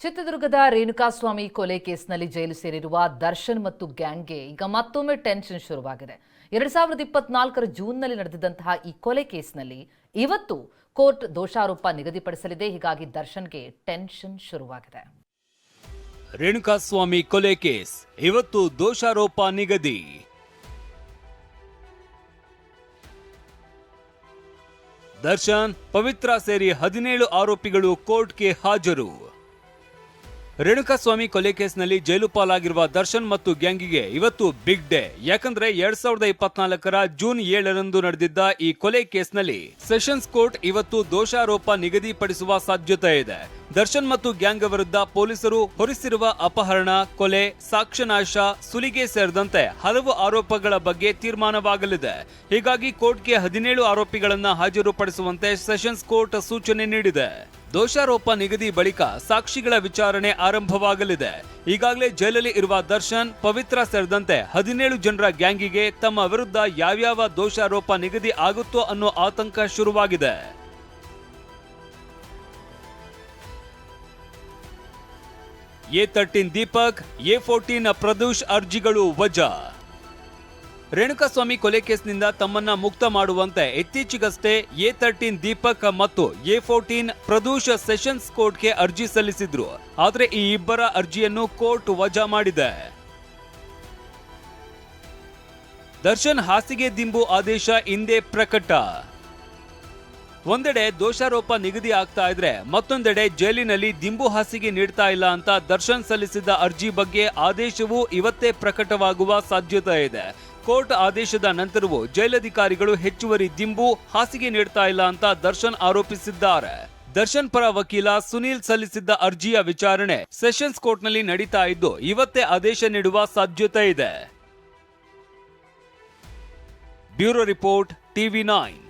ಚಿತ್ರದುರ್ಗದ ರೇಣುಕಾಸ್ವಾಮಿ ಕೊಲೆ ಕೇಸ್ನಲ್ಲಿ ಜೈಲು ಸೇರಿರುವ ದರ್ಶನ್ ಮತ್ತು ಗ್ಯಾಂಗ್ಗೆ ಈಗ ಮತ್ತೊಮ್ಮೆ ಟೆನ್ಷನ್ ಶುರುವಾಗಿದೆ. ಎರಡ್ ಸಾವಿರದ ಇಪ್ಪತ್ನಾಲ್ಕರ ಜೂನ್ನಲ್ಲಿ ನಡೆದಿದ್ದಂತಹ ಈ ಕೊಲೆ ಕೇಸ್ನಲ್ಲಿ ಇವತ್ತು ಕೋರ್ಟ್ ದೋಷಾರೋಪ ನಿಗದಿಪಡಿಸಲಿದೆ. ಹೀಗಾಗಿ ದರ್ಶನ್ಗೆ ಟೆನ್ಷನ್ ಶುರುವಾಗಿದೆ. ರೇಣುಕಾಸ್ವಾಮಿ ಕೊಲೆ ಕೇಸ್, ಇವತ್ತು ದೋಷಾರೋಪ ನಿಗದಿ. ದರ್ಶನ್, ಪವಿತ್ರ ಸೇರಿ ಹದಿನೇಳು ಆರೋಪಿಗಳು ಕೋರ್ಟ್ಗೆ ಹಾಜರು. ರೇಣುಕಾಸ್ವಾಮಿ ಕೊಲೆ ಕೇಸ್ನಲ್ಲಿ ಜೈಲು ಪಾಲಾಗಿರುವ ದರ್ಶನ್ ಮತ್ತು ಗ್ಯಾಂಗಿಗೆ ಇವತ್ತು ಬಿಗ್ ಡೇ. ಯಾಕಂದ್ರೆ ಎರಡ್ ಸಾವಿರದ ಇಪ್ಪತ್ನಾಲ್ಕರ ಜೂನ್ ಏಳರಂದು ನಡೆದಿದ್ದ ಈ ಕೊಲೆ ಕೇಸ್ನಲ್ಲಿ ಸೆಷನ್ಸ್ ಕೋರ್ಟ್ ಇವತ್ತು ದೋಷಾರೋಪ ನಿಗದಿಪಡಿಸುವ ಸಾಧ್ಯತೆ ಇದೆ. ದರ್ಶನ್ ಮತ್ತು ಗ್ಯಾಂಗ್ ವಿರುದ್ಧ ಪೊಲೀಸರು ಹೊರಿಸಿರುವ ಅಪಹರಣ, ಕೊಲೆ, ಸಾಕ್ಷ್ಯನಾಶ, ಸುಲಿಗೆ ಸೇರಿದಂತೆ ಹಲವು ಆರೋಪಗಳ ಬಗ್ಗೆ ತೀರ್ಮಾನವಾಗಲಿದೆ. ಹೀಗಾಗಿ ಕೋರ್ಟ್ಗೆ ಹದಿನೇಳು ಆರೋಪಿಗಳನ್ನು ಹಾಜರುಪಡಿಸುವಂತೆ ಸೆಷನ್ಸ್ ಕೋರ್ಟ್ ಸೂಚನೆ ನೀಡಿದೆ. ದೋಷಾರೋಪ ನಿಗದಿ ಬಳಿಕ ಸಾಕ್ಷಿಗಳ ವಿಚಾರಣೆ ಆರಂಭವಾಗಲಿದೆ. ಈಗಾಗಲೇ ಜೈಲಲ್ಲಿ ಇರುವ ದರ್ಶನ್, ಪವಿತ್ರ ಸೇರಿದಂತೆ ಹದಿನೇಳು ಜನರ ಗ್ಯಾಂಗಿಗೆ ತಮ್ಮ ವಿರುದ್ಧ ಯಾವ್ಯಾವ ದೋಷಾರೋಪ ನಿಗದಿ ಆಗುತ್ತೋ ಅನ್ನೋ ಆತಂಕ ಶುರುವಾಗಿದೆ. A thirteen Deepak, A fourteen Pradosh ಅರ್ಜಿಗಳು ವಜಾ. ರೇಣುಕಾಸ್ವಾಮಿ ಕೊಲೆ ಕೇಸ್ನಿಂದ ತಮ್ಮನ್ನ ಮುಕ್ತ ಮಾಡುವಂತೆ ಇತ್ತೀಚೆಗಷ್ಟೇ ಎ ತರ್ಟೀನ್ ದೀಪಕ್ ಮತ್ತು ಎ ಫೋರ್ಟೀನ್ ಪ್ರದೂಷ್ ಸೆಷನ್ಸ್ ಕೋರ್ಟ್ಗೆ ಅರ್ಜಿ ಸಲ್ಲಿಸಿದ್ರು. ಆದರೆ ಈ ಇಬ್ಬರ ಅರ್ಜಿಯನ್ನು ಕೋರ್ಟ್ ವಜಾ ಮಾಡಿದೆ. ದರ್ಶನ್ ಹಾಸಿಗೆ ದಿಂಬು ಆದೇಶ ಹಿಂದೆ ಪ್ರಕಟ. ಒಂದೆಡೆ ದೋಷಾರೋಪ ನಿಗದಿ ಆಗ್ತಾ ಇದ್ರೆ ಮತ್ತೊಂದೆಡೆ ಜೈಲಿನಲ್ಲಿ ದಿಂಬು ಹಾಸಿಗೆ ನೀಡ್ತಾ ಇಲ್ಲ ಅಂತ ದರ್ಶನ್ ಸಲ್ಲಿಸಿದ ಅರ್ಜಿ ಬಗ್ಗೆ ಆದೇಶವೂ ಇವತ್ತೇ ಪ್ರಕಟವಾಗುವ ಸಾಧ್ಯತೆ ಇದೆ. ಕೋರ್ಟ್ ಆದೇಶದ ನಂತರವೂ ಜೈಲಧಿಕಾರಿಗಳು ಹೆಚ್ಚುವರಿ ದಿಂಬು ಹಾಸಿಗೆ ನೀಡ್ತಾ ಇಲ್ಲ ಅಂತ ದರ್ಶನ್ ಆರೋಪಿಸಿದ್ದಾರೆ. ದರ್ಶನ್ ಪರ ವಕೀಲ ಸುನೀಲ್ ಸಲ್ಲಿಸಿದ್ದ ಅರ್ಜಿಯ ವಿಚಾರಣೆ ಸೆಷನ್ಸ್ ಕೋರ್ಟ್ನಲ್ಲಿ ನಡೀತಾ ಇದ್ದು, ಇವತ್ತೇ ಆದೇಶ ನೀಡುವ ಸಾಧ್ಯತೆ ಇದೆ. Bureau report, TV nine.